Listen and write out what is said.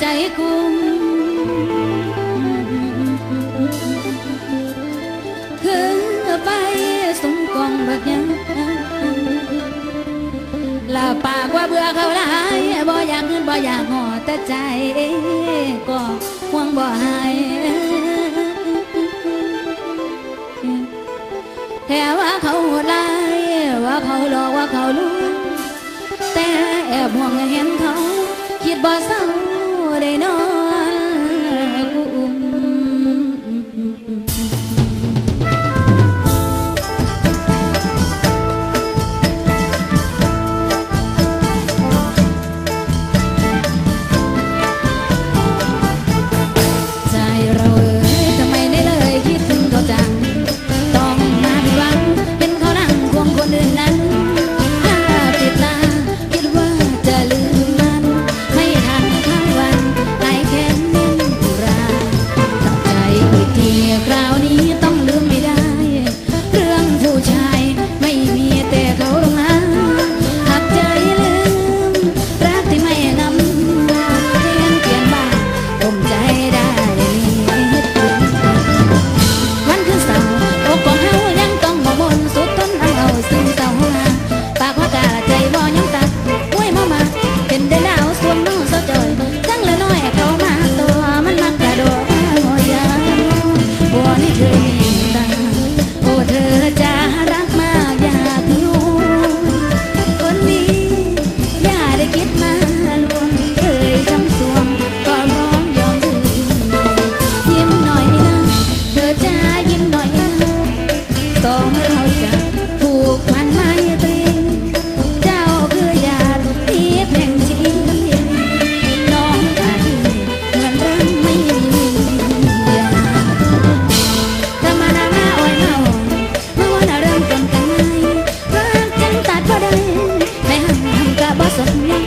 ใจกุมคือไปสมกองบักยังลาปากว่าเบื่อเขาหลายบ่อยากเงินบ่อยากหอแต่ใจ ก็ห่วงบ่หายแค่ว่าเขาโหดร้ายว่าเขาหลอกว่าเขาลวงแต่แอบห่วงเห็นเขา คิดบ่เศร้า morenos day. me.